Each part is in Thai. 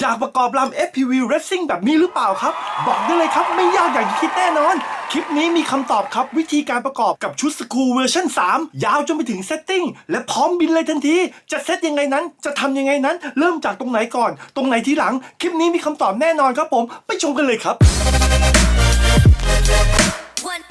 อยากประกอบลำ FPV Racing แบบนี้หรือเปล่าครับ บอกได้เลยครับไม่ยากอย่างที่คิดแน่นอน คลิปนี้มีคำตอบครับวิธีการประกอบกับชุดสกูเวอร์ชัน3 ยาวจนไปถึงเซตติ้งและพร้อมบินเลยทันที จะเซตยังไงนั้น จะทำยังไงนั้น เริ่มจากตรงไหนก่อน ตรงไหนทีหลัง คลิปนี้มีคำตอบแน่นอนครับผม ไปชมกันเลยครับ One.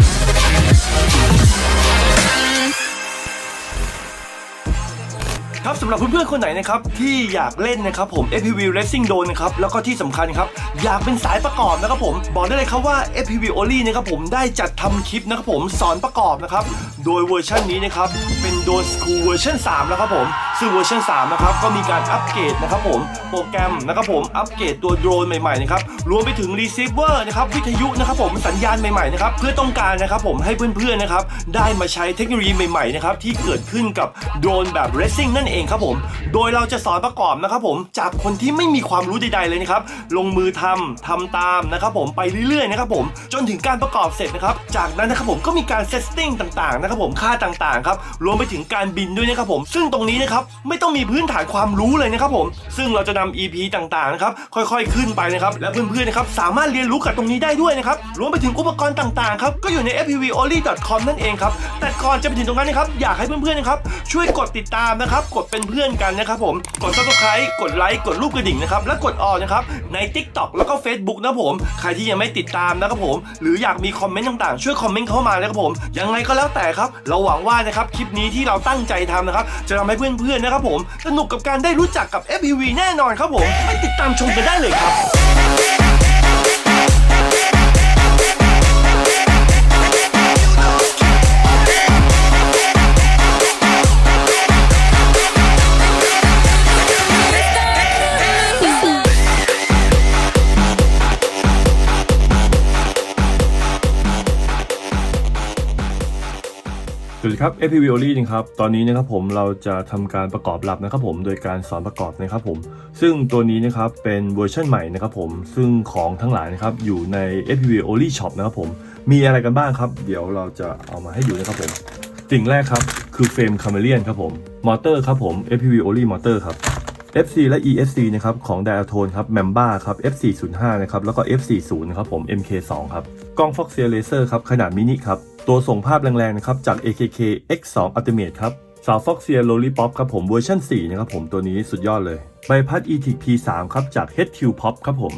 ครับสำหรับเพื่อนๆคนไหนนะครับที่อยากเล่นนะครับผม FPV Racing Drone นะครับแล้วก็ที่สำคัญครับอยากเป็นสายประกอบนะครับผมบอกได้เลยครับว่า FPV Only นะครับผมได้จัดทำคลิปนะครับผมสอนประกอบนะครับโดยเวอร์ชันนี้นะครับเป็นโดน School เวอร์ชัน3แล้วครับผมซึ่งเวอร์ชัน3นะครับก็มีการอัปเกรดนะครับผมโปรแกรมนะครับผมอัปเกรดตัวโดรนใหม่ๆนะครับรวมไปถึง Receiver นะครับวิทยุนะครับผมสัญญาณใหม่ๆนะครับเพื่อต้องการนะครับผมให้เพื่อนๆนะครับได้มาใช้เทคโนโลยีใหม่ๆนะครับที่เกิดขึ้นกับโดรนแบบ Racing นั่นเองเองครับผม โดยเราจะสอนประกอบนะครับผมจากคนที่ไม่มีความรู้ใดๆเลยนะครับ ลงมือทำทำตามนะครับผมไปเรื่อยๆนะครับผมจนถึงการประกอบเสร็จนะครับ จากนั้นนะครับผมก็มีการเซตติ้งต่างๆนะครับผมค่าต่างๆครับรวมไปถึงการบินด้วยนะครับผมซึ่งตรงนี้นะครับไม่ต้องมีพื้นฐานความรู้เลยนะครับผม ซึ่งเราจะนำ EP ต่างๆนะครับค่อยๆ ขึ้นไปนะครับและเพื่อนๆนะครับสามารถเรียนรู้กับตรงนี้ได้ด้วยนะครับรวมไปถึงอุปกรณ์ต่างๆครับก็อยู่ใน fpvonly.com นั่นเองครับแต่ก่อนจะไปถึงตรงนั้นนะครับอยากให้เพื่อนๆนะครับช่วยกดติดตามนะครับกดเป็นเพื่อนกันนะครับผม กด subscribe กดไลค์ กดรูปกระดิ่งนะครับ และกดออนะครับ ใน TikTok แล้วก็ Facebook นะผม ใครที่ยังไม่ติดตามนะครับผม หรืออยากมีคอมเมนต์ต่างๆ ช่วยคอมเมนต์เข้ามานะครับผม ยังไงก็แล้วแต่ครับ เราหวังว่านะครับคลิปนี้ที่เราตั้งใจทำนะครับ จะทำให้เพื่อนๆนะครับผม สนุกกับการได้รู้จักกับ FPV แน่นอนครับผม ไปติดตามชมกันได้เลยครับ ดีครับ FPV o l y นะครับ ตอนนี้นะครับผมเราจะทำการประกอบหลับนะครับผมโดยการสอนประกอบนะครับผม ซึ่งตัวนี้นะครับเป็นเวอร์ชันใหม่นะครับผม ซึ่งของทั้งหลายนะครับอยู่ใน FPV o l y Shop นะครับผม มีอะไรกันบ้างครับ เดี๋ยวเราจะเอามาให้ดูนะครับผม สิ่งแรกครับคือเฟรมคาเมเลียนครับผม มอเตอร์ครับผม FPV o l y มอเตอร์ครับ F4 และ ESC นะครับของ d i a t o n ครับ Mamba ครับ F405 นะครับแล้วก็ F40 นะครับผม MK2 ครับกล้อง Foxeer Laser ครับขนาดมินิครับตัวส่งภาพแรงๆนะครับจาก AKK X2 Ultimate ครับสาว Foxeer Lollipop ครับผมเวอร์ชัน4นะครับผมตัวนี้สุดยอดเลยใบพัด ETP3 ครับจาก HQ Pop ครับผม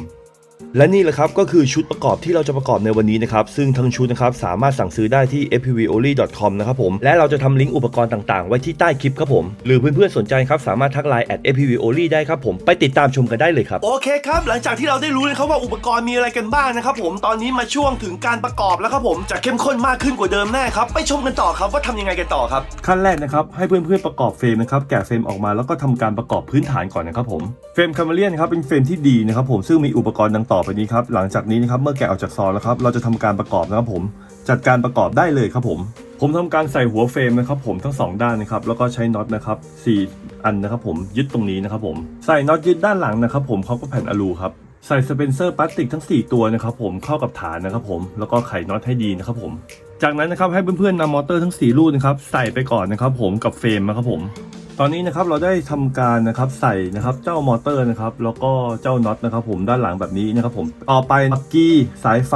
และนี่แหละครับก็คือชุดประกอบที่เราจะประกอบในวันนี้นะครับ ซึ่งทั้งชุดนะครับสามารถสั่งซื้อได้ที่ fpvoly.com นะครับผม และเราจะทำลิงก์อุปกรณ์ต่างๆ ไว้ที่ใต้คลิปครับผม หรือเพื่อนๆสนใจครับสามารถทักไลน์ at fpvoly ได้ครับผมไปติดตามชมกันได้เลยครับ โอเคครับ หลังจากที่เราได้รู้นะครับว่าอุปกรณ์มีอะไรกันบ้างนะครับผมตอนนี้มาช่วงถึงการประกอบแล้วครับผมจะเข้มข้นมากขึ้นกว่าเดิมแน่ครับไปชมกันต่อครับว่าทำยังไงกันต่อครับขั้นแรกนะครับให้เพื่อนๆประกอบเฟรมนะครับแกะเฟรมออกมาแล้วก็ทำการประกอบพื้นฐานก่อนนะครับผมเฟรมคาเมเลียนครับเป็นเฟรมที่ดีนะครับผมซึ่งมีอุปกรณ์ดังต่อไปนี้ครับหลังจากนี้นะครับเมื่อแกะออกจากซองแล้วครับเราจะทำการประกอบนะครับผมจัดการประกอบได้เลยครับผมผมทำการใส่หัวเฟรมนะครับผมทั้งสองด้านนะครับแล้วก็ใช้น็อตนะครับสี่อันนะครับผมยึดตรงนี้นะครับผมใส่น็อตยึดด้านหลังนะครับผมเขาก็แผ่นอลูครับใส่สเปนเซอร์พลาสติกทั้ง 4 ตัวนะครับผมเข้ากับฐานนะครับผมแล้วก็ไขน็อตให้ดีนะครับผม จากนั้นนะครับให้เพื่อนๆนำมอเตอร์ทั้ง 4 ลูกนะครับใส่ไปก่อนนะครับผมกับเฟรมนะครับผม ตอนนี้นะครับเราได้ทำการนะครับใส่นะครับเจ้ามอเตอร์นะครับแล้วก็เจ้าน็อตนะครับผมด้านหลังแบบนี้นะครับผมต่อไปมักกี้สายไฟ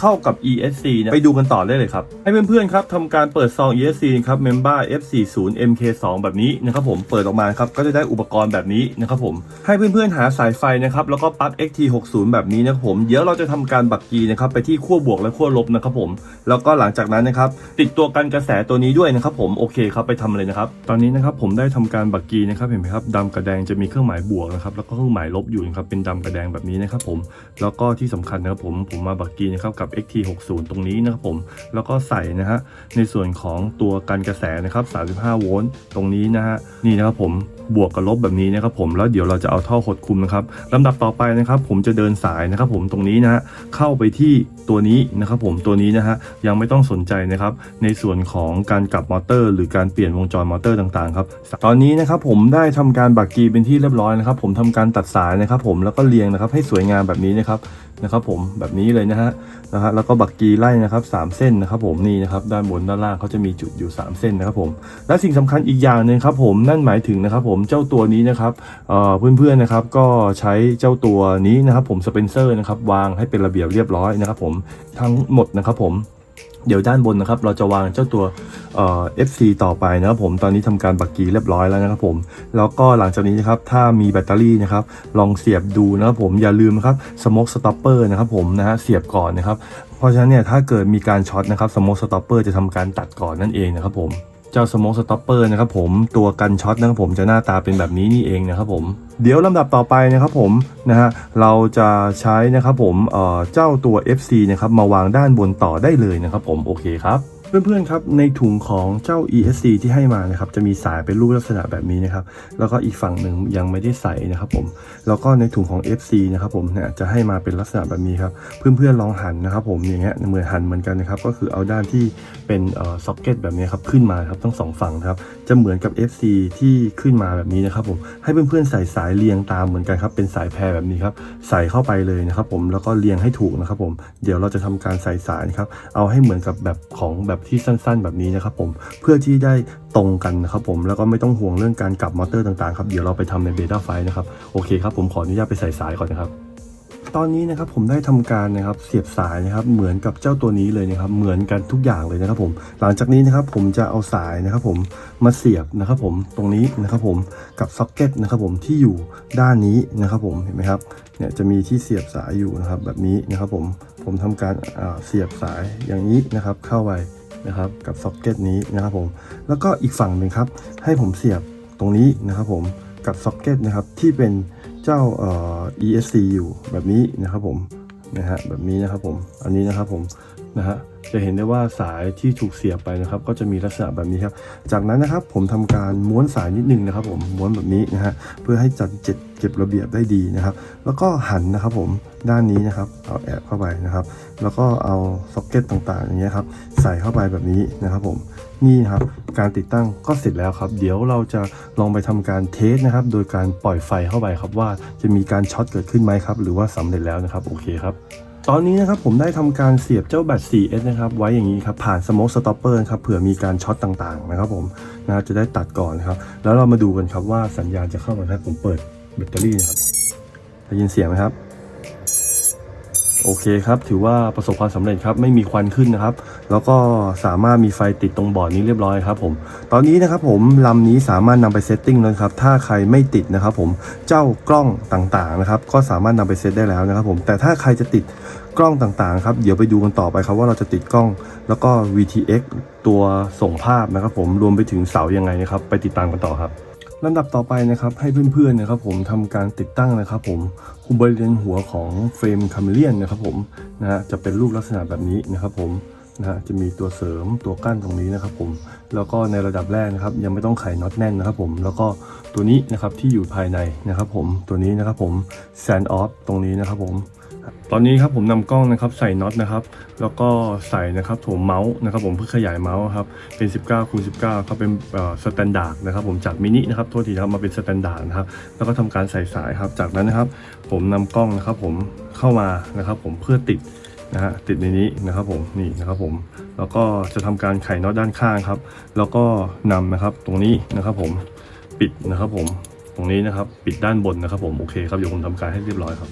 เข้ากับ ESC นะไปดูกันต่อได้เลยครับ ให้เพื่อนๆครับทำการเปิดซอง ESC ครับ Member F40 MK2 แบบนี้นะครับผมเปิดออกมาครับก็จะได้อุปกรณ์แบบนี้นะครับผมให้เพื่อนๆหาสายไฟนะครับแล้วก็ปลั๊ก XT60 แบบนี้นะครับผมเดี๋ยวเราจะทำการบักกีนะครับไปที่ขั้วบวกและขั้วลบนะครับผมแล้วก็หลังจากนั้นนะครับติดตัวกันกระแสตัวนี้ด้วยนะครับผมโอเคครับไปทำเลยนะครับ ตอนนี้นะครับผมได้ทำการบักกีนะครับเห็นไหมครับดำกับแดงจะมีเครื่องหมายบวกนะครับแล้วก็เครื่องหมายลบอยู่นะครับเป็นดำกับแดงแบบนี้นะครับผมแล้วก็ที่สำคัญนะครับผมผมมาบักกีนะครับกับ XT60 ตรงนี้นะครับผมแล้วก็ใส่นะฮะในส่วนของตัวกันกระแสนะครับ35 โวลต์ตรงนี้นะฮะนี่นะครับผม บวกกับลบแบบนี้นะครับผมแล้วเดี๋ยวเราจะเอาท่อหดคุมนะครับลำดับต่อไปนะครับ ผมจะเดินสายนะครับ ผมตรงนี้นะฮะเข้าไปที่ตัวนี้นะครับ ผมตัวนี้นะฮะยังไม่ต้องสนใจนะครับ ในส่วนของการกลับมอเตอร์ หรือการเปลี่ยนวงจรมอเตอร์ต่างๆครับตอนนี้นะครับผมได้ทำการบักกีเป็นที่เรียบร้อยนะครับ ผมทำการตัดสายนะครับ ผมแล้วก็เรียงนะครับให้สวยงามแบบนี้นะครับ นะครับผมแบบนี้เลยนะฮะนะฮะแล้วก็บักกีไล่นะครับสามเส้นนะครับผมนี่นะครับด้านบนด้านล่างเขาจะมีจุดอยู่ 3 เส้นนะครับผมและสิ่งสำคัญอีกอย่างหนึ่งครับผมนั่นหมายถึงนะครับผมเจ้าตัวนี้นะครับเอ่อเพื่อนๆนะครับก็ใช้เจ้าตัวนี้นะครับผมสเปนเซอร์นะครับวางให้เป็นระเบียบเรียบร้อยนะครับผมทั้งหมดนะครับผม เดี๋ยวด้านบนนะครับ เราจะวางเจ้าตัวเอ่อ FC ต่อไปนะครับผมตอนนี้ทำการบักกีเรียบร้อยแล้วนะครับผม แล้วก็หลังจากนี้นะครับถ้ามีแบตเตอรี่นะครับลองเสียบดูนะครับผมอย่าลืมครับสโมกสต็อปเปอร์นะครับผมนะฮะเสียบก่อนนะครับเพราะฉะนั้นเนี่ยถ้าเกิดมีการช็อตนะครับสโมกสต็อปเปอร์จะทำการตัดก่อนนั่นเองนะครับผม เจ้าสโมกสต็อปเปอร์นะครับผมตัวกันช็อตนะครับผมจะหน้าตาเป็นแบบนี้นี่เองนะครับผมเดี๋ยวลำดับต่อไปนะครับผมนะฮะเราจะใช้นะครับผมเอ่อเจ้าตัว FC นะครับมาวางด้านบนต่อได้เลยนะครับผมโอเคครับ เพื่อนๆครับในถุงของเจ้า ESC ที่ให้มานะครับจะมีสายเป็นรูปลักษณะแบบนี้นะครับแล้วก็อีกฝั่งหนึ่งยังไม่ได้ใส่นะครับผมแล้วก็ในถุงของ FC นะครับผมเนี่ยจะให้มาเป็นลักษณะแบบนี้ครับเพื่อนๆลองหันนะครับผมอย่างเงี้ยเหมือนหันเหมือนกันนะครับก็คือเอาด้านที่เป็นเอ่อซ็อกเก็ตแบบนี้ครับขึ้นมาครับทั้งสองฝั่งครับจะเหมือนกับ FC ที่ขึ้นมาแบบนี้นะครับผมให้เพื่อนๆใส่สายเรียงตามเหมือนกันครับเป็นสายแพรแบบนี้ครับใส่เข้าไปเลยนะครับผมแล้วก็เรียงให้ถูกนะครับผมเดี๋ยวเราจะทำการใส่สายครับเอาให้เหมือนกับแบบของแบบที่สั้นๆ แบบนี้นะครับผมเพื่อที่ได้ตรงกันนะครับผมแล้วก็ไม่ต้องห่วงเรื่องการกลับมอเตอร์ต่างๆครับเดี๋ยวเราไปทำในเบต้าไฟนะครับโอเคครับผมขออนุญาตไปใส่สายก่อนนะครับตอนนี้นะครับผมได้ทำการนะครับเสียบสายนะครับเหมือนกับเจ้าตัวนี้เลยนะครับเหมือนกันทุกอย่างเลยนะครับผมหลังจากนี้นะครับผมจะเอาสายนะครับผมมาเสียบนะครับผมตรงนี้นะครับผมกับซ็อกเก็ตนะครับผมที่อยู่ด้านนี้นะครับผมเห็นไหมครับเนี่ยจะมีที่เสียบสายอยู่นะครับแบบนี้นะครับผมผมทำการเสียบสายอย่างนี้นะครับเข้าไป นะครับกับซ็อกเก็ตนี้นะครับผมแล้วก็อีกฝั่งหนึ่งครับให้ผมเสียบตรงนี้นะครับผมกับซ็อกเก็ตนะครับที่เป็นเจ้าเอ่อ ESC อยู่แบบนี้นะครับผมนะฮะแบบนี้นะครับผมอันนี้นะครับผมนะฮะจะเห็นได้ว่าสายที่ถูกเสียบไปนะครับ ก็จะมีลักษณะแบบนี้ครับ จากนั้นนะครับผมทำการม้วนสายนิดนึงนะครับ ผมม้วนแบบนี้นะฮะเพื่อให้จัด เก็บระเบียบได้ดีนะครับ แล้วก็หันนะครับผมด้านนี้นะครับ เอาแอบเข้าไปนะครับ แล้วก็เอาซ็อกเก็ตต่างๆอย่างเงี้ยครับใส่เข้าไปแบบนี้นะครับผมนี่ครับการติดตั้งก็เสร็จแล้วครับ เดี๋ยวเราจะลองไปทำการเทสนะครับ โดยการปล่อยไฟเข้าไปครับว่าจะมีการช็อตเกิดขึ้นไหมครับ หรือว่าสำเร็จแล้วนะครับโอเคครับตอนนี้นะครับผมได้ทำการเสียบเจ้าแบต 4S นะครับไว้อย่างนี้ครับผ่านสโม k สต็อปเปอร์ครับเผื่อมีการช็อตต่างๆนะครับผมนะจะได้ตัดก่อนนะครับ แล้วเรามาดูกันครับว่าสัญญาณจะเข้ามาครับผมเปิด แบตเตอรี่นะครับได้ยินเสียงไหมครับ โอเคครับ ถือว่าประสบความสำเร็จครับ ไม่มีควันขึ้นนะครับ แล้วก็สามารถมีไฟติดตรงบอร์ดนี้เรียบร้อยครับผม ตอนนี้นะครับผมลำนี้สามารถนำไปเซตติ้งแล้วนะครับ ถ้าใครไม่ติดนะครับผม เจ้ากล้องต่างๆนะครับ ก็สามารถนำไปเซตได้แล้วนะครับผม แต่ถ้าใครจะติดกล้องต่างๆครับ เดี๋ยวไปดูกันต่อไปครับว่าเราจะติดกล้องแล้วก็ VTX ตัวส่งภาพนะครับผม รวมไปถึงเสายังไงนะครับ ไปติดตามกันต่อครับ ลำดับต่อไปนะครับให้เพื่อนๆนะครับผมทำการติดตั้งนะครับผมบริเวณหัวของเฟรมคาเมเลียนนะครับผมนะฮะจะเป็นรูปลักษณะแบบนี้นะครับผมนะฮะจะมีตัวเสริมตัวกั้นตรงนี้นะครับผมแล้วก็ในระดับแรกนะครับยังไม่ต้องไขน็อตแน่นนะครับผมแล้วก็ตัวนี้นะครับที่อยู่ภายในนะครับผมตัวนี้นะครับผมแซนออฟตรงนี้นะครับผม ตอนนี้ครับผมนำกล้องนะครับใส่น็อตนะครับ แล้วก็ใส่นะครับผมเมาส์นะครับผมเพื่อขยายเมาส์ครับเป็น 19คูณ19ครับเป็นสแตนดาร์ดนะครับผมจากมินินะครับโทษทีนะครับมาเป็นสแตนดาร์ดนะครับแล้วก็ทำการใส่สายครับ จากนั้นนะครับ ผมนำกล้องนะครับผมเข้ามานะครับผมเพื่อติดนะฮะติดในนี้นะครับผมนี่นะครับผมแล้วก็จะทำการไขน็อตด้านข้างครับ แล้วก็นำนะครับตรงนี้นะครับผมปิดนะครับผมตรงนี้นะครับปิดด้านบนนะครับผมโอเคครับเดี๋ยวผมทำการให้เรียบร้อยครับ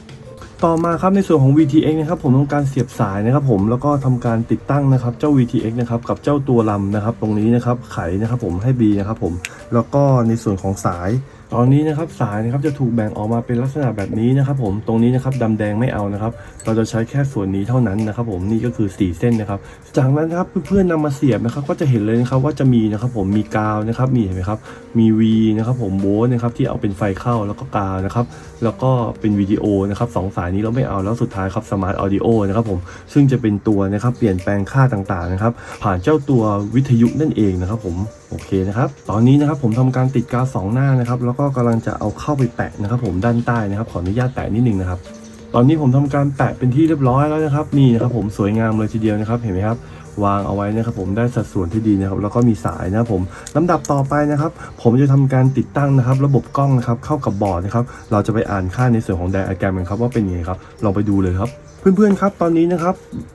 ต่อมาครับในส่วนของ VTX นะครับผมทำการเสียบสายนะครับผมแล้วก็ทำการติดตั้งนะครับเจ้า VTX นะครับกับเจ้าตัวลำนะครับตรงนี้นะครับไขนะครับผมให้ B นะครับผมแล้วก็ในส่วนของสาย ตอนนี้นะครับสายนะครับจะถูกแบ่งออกมาเป็นลักษณะแบบนี้นะครับ ผมตรงนี้นะครับดำแดงไม่เอานะครับ เราจะใช้แค่ส่วนนี้เท่านั้นนะครับ ผมนี่ก็คือ 4 เส้นนะครับ จากนั้นนะครับเพื่อนๆนำมาเสียบนะครับ ก็จะเห็นเลยนะครับว่าจะมีนะครับ ผมมีกาวนะครับมีเห็นไหมครับมี V นะครับ ผมโบสนะครับที่เอาเป็นไฟเข้าแล้วก็กาวนะครับ แล้วก็เป็นวิดีโอนะครับสองสายนี้เราไม่เอาแล้วสุดท้ายครับสมาร์ทออดิโอนะครับผมซึ่งจะเป็นตัวนะครับเปลี่ยนแปลงค่าต่างๆนะครับ ผ่านเจ้าตัววิทยุนั่นเองนะครับ ผม โอเคนะครับ ตอนนี้นะครับผมทำการติดกาวสองหน้านะครับ แล้วก็กำลังจะเอาเข้าไปแปะนะครับ ผมด้านใต้นะครับ ขออนุญาตแปะนิดนึงนะครับ ตอนนี้ผมทำการแปะเป็นที่เรียบร้อยแล้วนะครับ นี่นะครับผมสวยงามเลยทีเดียวนะครับ เห็นไหมครับ วางเอาไว้นะครับผมได้สัดส่วนที่ดีนะครับ แล้วก็มีสายนะครับผมลำดับต่อไปนะครับ ผมจะทำการติดตั้งนะครับ ระบบกล้องนะครับ เข้ากับบอร์ดนะครับ เราจะไปอ่านค่าในส่วนของไดอะแกรมกันครับว่าเป็นยังไงครับลองไปดูเลยครับ เพื่อนๆครับตอนนี้นะครับ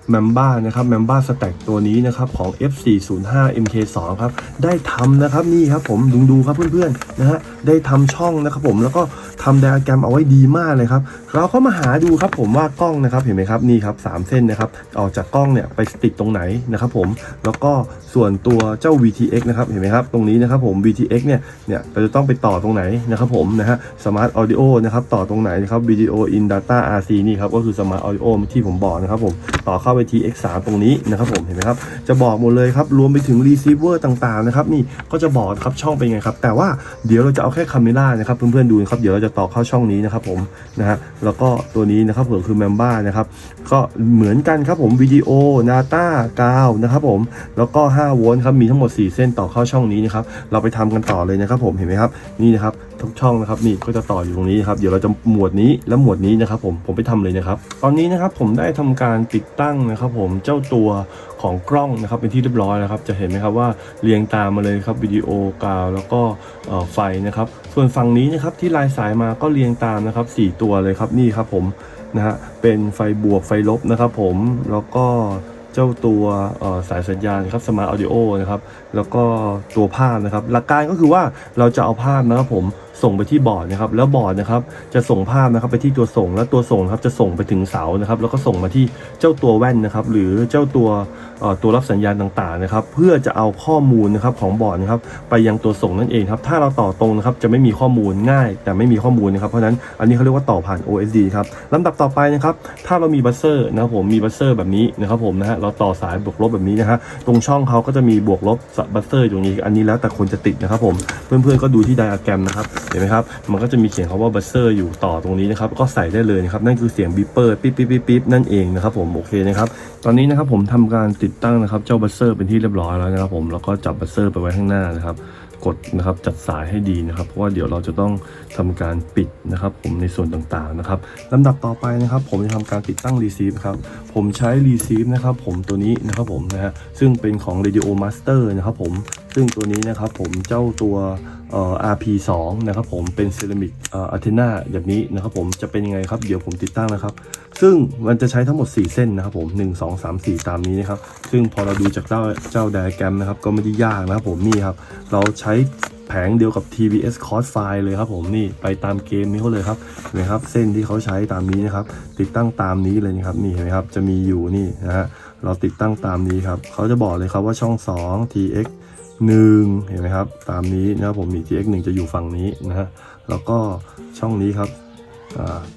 แมมบ้านะครับแมมบ้าสแต็กตัวนี้นะครับของ F405 MK2 ครับได้ทำนะครับนี่ครับผมดูดูครับเพื่อนๆนะฮะได้ทำช่องนะครับผมแล้วก็ทำไดอะแกรมเอาไว้ดีมากเลยครับเราก็มาหาดูครับผมว่ากล้องนะครับเห็นไหมครับนี่ครับสามเส้นนะครับออกจากกล้องเนี่ยไปติดตรงไหนนะครับผมแล้วก็ส่วนตัวเจ้า VTX นะครับเห็นไหมครับตรงนี้นะครับผม VTX เนี่ยเนี่ยเราจะต้องไปต่อตรงไหนนะครับผมนะฮะ Smart Audio นะครับต่อตรงไหนนะครับ Video in Data RC นี่ครับก็คือ Smart Audio ที่ผมบอกนะครับผมต่อเข้าไป TX3 ตรงนี้นะครับผมเห็นไหมครับจะบอกหมดเลยครับรวมไปถึง Receiver ต่างๆนะครับนี่ก็จะบอกครับช่องเป็นไงครับแต่ว่าเดี๋ยวเราจะเอาแค่คาเมล่านะครับเพื่อนๆดูนะครับเดี๋ยวเราจะต่อเข้าช่องนี้นะครับผมนะฮะแล้วก็ตัวนี้นะครับผมคือ Member นะครับก็เหมือนกันครับผมวิดีโอ Data กาวนะครับผมแล้วก็5โวลต์ครับมีทั้งหมด 4 เส้นต่อเข้าช่องนี้นะครับเราไปทำกันต่อเลยนะครับผมเห็นไหมครับนี่นะครับ ทุกช่องนะครับนี่ก็จะต่ออยู่ตรงนี้ครับเดี๋ยวเราจะหมวดนี้และหมวดนี้นะครับผมผมไปทำเลยนะครับ ตอนนี้นะครับผมได้ทำการติดตั้งนะครับผมเจ้าตัวของกล้องนะครับเป็นที่เรียบร้อยแล้วครับ จะเห็นไหมครับว่าเรียงตามมาเลยครับวิดีโอกาวแล้วก็ไฟนะครับ ส่วนฝั่งนี้นะครับที่ลายสายมาก็เรียงตามนะครับสี่ตัวเลยครับนี่ครับผมนะฮะเป็นไฟบวกไฟลบนะครับผมแล้วก็เจ้าตัวสายสัญญาณครับสมาร์ทออดิโอนะครับ แล้วก็ตัวภาพนะครับ หลักการก็คือว่าเราจะเอาภาพนะครับผม ส่งไปที่บอร์ดนะครับ แล้วบอร์ดนะครับจะส่งภาพนะครับไปที่ตัวส่ง แล้วตัวส่งครับจะส่งไปถึงเสานะครับ แล้วก็ส่งมาที่เจ้าตัวแว่นนะครับ หรือเจ้าตัวตัวรับสัญญาณต่างๆนะครับ เพื่อจะเอาข้อมูลนะครับของบอร์ดนะครับไปยังตัวส่งนั่นเองครับ ถ้าเราต่อตรงนะครับจะไม่มีข้อมูลง่าย แต่ไม่มีข้อมูลนะครับ เพราะนั้นอันนี้เขาเรียกว่าต่อผ่าน OSD ครับลำดับต่อไปนะครับ ถ้าเรามีบัสเซอร์นะครับผมมีบัสเซอร์แบบนี้นะครับผมนะฮะเราต่อสายบวกลบแบบนี้นะฮะตรงช่องเขาก็จะมีบวกลบบัสเซอร์ตรงนี้อันนี้แล้วแต่คนจะติดนะครับผมเพื่อนๆก็ดูที่ไดอะแกรมนะครับเห็นไหมครับ มันก็จะมีเขียนคำว่าบัสเซอร์อยู่ต่อตรงนี้นะครับ ก็ใส่ได้เลยนะครับ นั่นคือเสียงบีเปอร์ปิ๊บปิ๊บปิ๊บปิ๊บนั่นเองนะครับผม โอเคนะครับ ตอนนี้นะครับผมทำการติดตั้งนะครับ เจ้าบัสเซอร์เป็นที่เรียบร้อยแล้วนะครับผม แล้วก็จับบัสเซอร์ไปไว้ข้างหน้านะครับ กดนะครับจัดสายให้ดีนะครับ เพราะว่าเดี๋ยวเราจะต้องทำการปิดนะครับ ผมในส่วนต่างๆนะครับลำดับต่อไปนะครับ ผมจะทำการติดตั้ง Receive ครับ ผมใช้ Receive นะครับ ผมตัวนี้นะครับผมนะฮะ ซึ่งเป็นของ Radio Master นะครับผมซึ่งตัวนี้นะครับผมเจ้าตัวเอ่อ RP2 นะครับผมเป็นเซรามิกอ่ออัลเทนาแบบนี้นะครับผมจะเป็นยังไงครับเดี๋ยวผมติดตั้งนะครับ ซึ่งมันจะใช้ทั้งหมด 4 เส้นนะครับผม 1 2 3 4 ตามนี้นะครับ ซึ่งพอเราดูจากเจ้าเจ้าไดอะแกรมนะครับก็ไม่ได้ยากนะครับผมนี่ครับ เราใช้แผงเดียวกับ TBS Cross File เลยครับผมนี่ไปตามเกมนี้เขาเลยครับเห็นไหมครับเส้นที่เขาใช้ตามนี้นะครับ ติดตั้งตามนี้เลยนะครับนี่เห็นไหมครับจะมีอยู่นี่นะฮะเราติดตั้งตามนี้ครับเขาจะบอกเลยครับว่าช่อง 2 TX 1เห็นไหมครับ ตามนี้นะครับผมนี่ TX 1จะอยู่ฝั่งนี้นะฮะแล้วก็ช่องนี้ครับ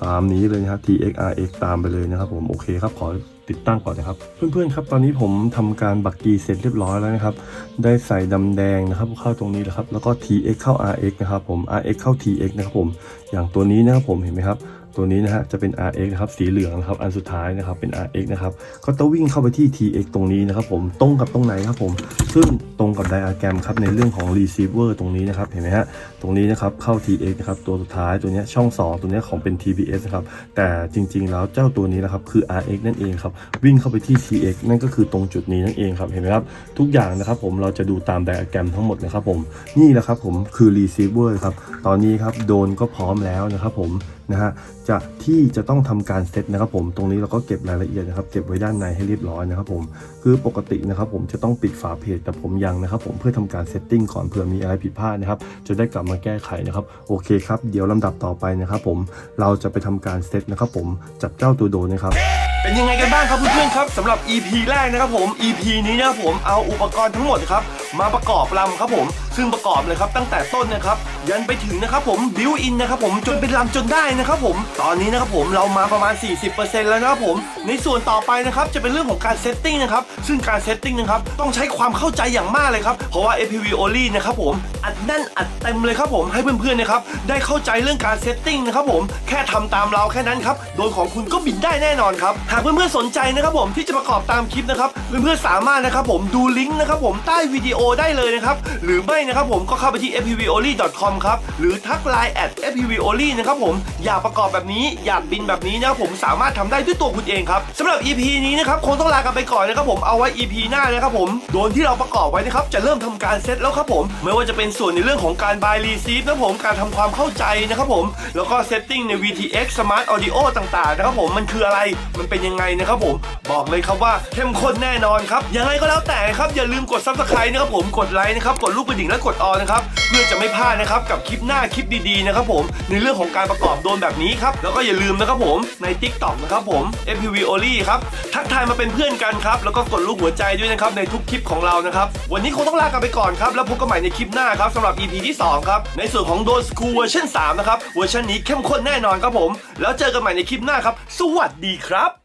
ตามนี้เลยนะครับ TXRX ตามไปเลยนะครับ ผมโอเคครับขอติดตั้งก่อนนะครับ เพื่อนๆครับตอนนี้ผมทำการบักกีเสร็จเรียบร้อยแล้วนะครับ ได้ใส่ดำแดงนะครับเข้าตรงนี้แล้วครับ แล้วก็ TX เข้า RX นะครับผม RX เข้า TX นะครับผมอย่างตัวนี้นะครับผมเห็นไหมครับ ตัวนี้นะฮะจะเป็น RX นะครับสีเหลืองนะครับอันสุดท้ายนะครับเป็น RX นะครับก็ต้องวิ่งเข้าไปที่ TX ตรงนี้นะครับผมตรงกับตรงไหนครับผมซึ่งตรงกับไดอะแกรมครับในเรื่องของ receiver ตรงนี้นะครับเห็นไหมฮะตรงนี้นะครับเข้า TX นะครับตัวสุดท้ายตัวนี้ช่อง 2 ตัวนี้ของเป็น TBS นะครับแต่จริง ๆ แล้วเจ้าตัวนี้นะครับคือ RX นั่นเองครับวิ่งเข้าไปที่ TX นั่นก็คือตรงจุดนี้นั่นเองครับเห็นไหมครับทุกอย่างนะครับผมเราจะดูตามไดอะแกรมทั้งหมดนะครับผมนี่แหละครับผมคือ receiver ครับตอนนี้ครับโดนก็พร้อมแล้วนะครับผมนะฮะจะที่จะต้องทำการเซตนะครับผมตรงนี้เราก็เก็บรายละเอียดนะครับเก็บไว้ด้านในให้เรียบร้อยนะครับผมคือปกตินะครับผมจะต้องปิดฝาเพจแต่ผมยังนะครับผมเพื่อทำการเซตติ้งก่อนเผื่อมีอะไรผิดพลาดนะครับจะได้กลับมาแก้ไขนะครับโอเคครับเดี๋ยวลำดับต่อไปนะครับผมเราจะไปทำการเซตนะครับผมจับเจ้าตัวโดนนะครับเป็นยังไงกันบ้างครับเพื่อนๆครับสำหรับ EP แรกนะครับผม EP นี้นะครับผมเอาอุปกรณ์ทั้งหมดครับ มาประกอบลำครับผม ซึ่งประกอบเลยครับตั้งแต่ต้นนะครับ ยันไปถึงนะครับผมบิวอินนะครับผมจนเป็นลำจนได้นะครับผม ตอนนี้นะครับผมเรามาประมาณ 40%แล้วนะครับผม ในส่วนต่อไปนะครับจะเป็นเรื่องของการเซตติ้งนะครับซึ่งการเซตติ้งนะครับต้องใช้ความเข้าใจอย่างมากเลยครับเพราะว่า APV Only นะครับผมอัดแน่นอัดเต็มเลยครับผมให้เพื่อนๆนะครับได้เข้าใจเรื่องการเซตติ้งนะครับผมแค่ทำตามเราแค่นั้นครับโดยของคุณก็บินได้แน่นอนครับหากเพื่อนๆสนใจนะครับผมที่จะประกอบตามคลิปนะครับเพื่อนๆสามารถนะครับผมดูลิงก์นะครับผมใต้วิดีโอได้เลยนะครับ หรือไม่นะครับผมก็เข้าไปที่ fpvoly.com ครับ หรือทักไลน์ at fpvoly นะครับผมอยากประกอบแบบนี้อยากบินแบบนี้นะครับผมสามารถทำได้ด้วยตัวคุณเองครับสำหรับ EP นี้นะครับคงต้องลากันไปก่อนนะครับผมเอาไว้ EP หน้านะครับผมโดนที่เราประกอบไว้นะครับจะเริ่มทำการเซตแล้วครับผม ไม่ว่าจะเป็นส่วนในเรื่องของการ buy receive นะครับผมการทำความเข้าใจนะครับผมแล้วก็ setting ใน VTX Smart Audio ต่างๆนะครับผมมันคืออะไรมันเป็นยังไงนะครับผม บอกเลยครับว่าเข้มข้นแน่นอนครับยังไงก็แล้วแต่ครับอย่าลืมกด subscribe นะครับผมกดไลค์นะครับกดรูปกระดิ่งและกดออนะครับเพื่อจะไม่พลาดนะครับกับคลิปหน้าคลิปดีๆนะครับผมในเรื่องของการประกอบโดนแบบนี้ครับแล้วก็อย่าลืมนะครับผมใน TikTok นะครับผม FPV Only ครับทักทายมาเป็นเพื่อนกันครับแล้วก็กดรูปหัวใจด้วยนะครับในทุกคลิปของเรานะครับวันนี้คงต้องลากันไปก่อนครับแล้วพบกันใหม่ในคลิปหน้าครับสำหรับ EP ที่สองครับในส่วนของโดนสกูเวอร์ชัน3นะครับเวอร์ชันนี้เข้มข้นแน่นอนครับผม แล้วเจอกันใหม่ในคลิปหน้าครับ สวัสดีครับ